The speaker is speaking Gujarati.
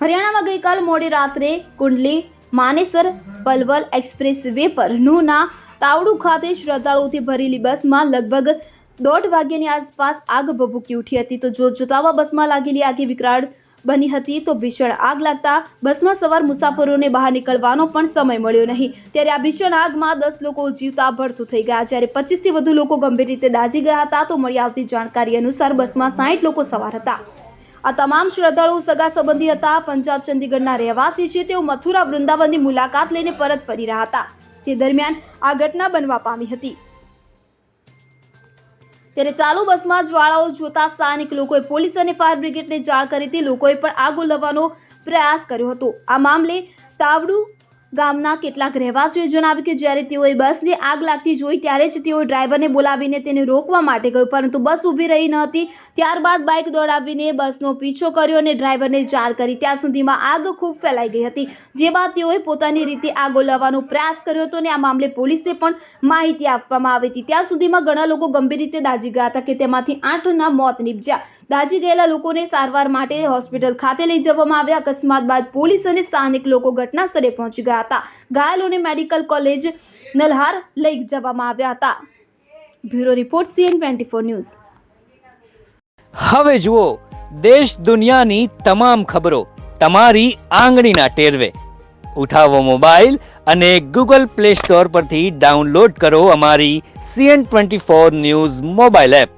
હરિયાણામાં ગઈકાલ મોડી રાત્રે કુંડલી, માનેસર, પલવલ એક્સપ્રેસ વે પર નુના તાવડુ ખાતે શ્રદ્ધાળુઓથી ભરેલી બસમાં લગભગ દોઢ વાગ્યાની આસપાસ આગ ભભૂકી ઉઠી હતી. તો જોત જોતાવા બસમાં લાગેલી આગે વિકરાળ બની હતી તો ભીષણ આગ લાગતા બસમાં સવાર મુસાફરોને બહાર નીકળવાનો પણ સમય મળ્યો નહીં. ત્યારે આ ભીષણ આગમાં દસ લોકો જીવતા ભરતું થઈ ગયા. જ્યારે પચીસથી વધુ લોકો ગંભીર રીતે દાઝી ગયા હતા તો મળી આવતી જાણકારી અનુસાર બસમાં સાઠ લોકો સવાર હતા. આ તમામ શ્રદ્ધાળુઓ સગા સંબંધી હતા. પંજાબ ચંદીગઢના રહેવાસી છે. તેઓ મથુરા વૃંદાવનની મુલાકાત લઈને પરત ફરી રહ્યા હતા. તે દરમિયાન આ ઘટના બનવા પામી હતી. ત્યારે ચાલુ બસમાં જ્વાળાઓ જોતા સ્થાનિક લોકોએ પોલીસ અને ફાયર બ્રિગેડને જાણ કરી હતી લોકોએ પણ આગ ઓલવવાનો પ્રયાસ કર્યો હતો. આ મામલે તાવડુ ગામના કેટલાક રહેવાસીઓએ જણાવ્યું કે જ્યારે તેઓએ બસને આગ લાગતી જોઈ, ત્યારે જ તેઓ ડ્રાઈવરને બોલાવીને તેને રોકવા માટે ગયું. પરંતુ બસ ઊભી રહી ન હતી. ત્યારબાદ બાઇક દોડાવીને બસનો પીછો કર્યો અને ડ્રાઈવરને જાણ કરી. ત્યાં સુધીમાં આગ ખૂબ ફેલાઈ ગઈ હતી જે બાદ તેઓએ પોતાની રીતે આગ ઓલવવાનો પ્રયાસ કર્યો હતો અને આ મામલે પોલીસને પણ માહિતી આપવામાં આવી હતી. ત્યાં સુધીમાં ઘણા લોકો ગંભીર રીતે દાઝી ગયા હતા કે તેમાંથી આઠના મોત નીપજ્યા. દાઝી ગયેલા લોકોને સારવાર માટે હોસ્પિટલ ખાતે લઈ જવામાં આવ્યા. અકસ્માત બાદ પોલીસ અને સ્થાનિક લોકો ઘટના સ્થળે પહોંચી ગયા હતા. ઘાયલોને મેડિકલ કોલેજ નલહાર લઈ જવામાં આવ્યા હતા. Bureau report CN twenty four news. હવે જુઓ, દેશ દુનિયાની તમામ ખબરો તમારી આંગળીના ટેરવે. ઉઠાવો મોબાઈલ અને ગૂગલ પ્લે સ્ટોર પરથી ડાઉનલોડ કરો અમારી CN twenty four news mobile app.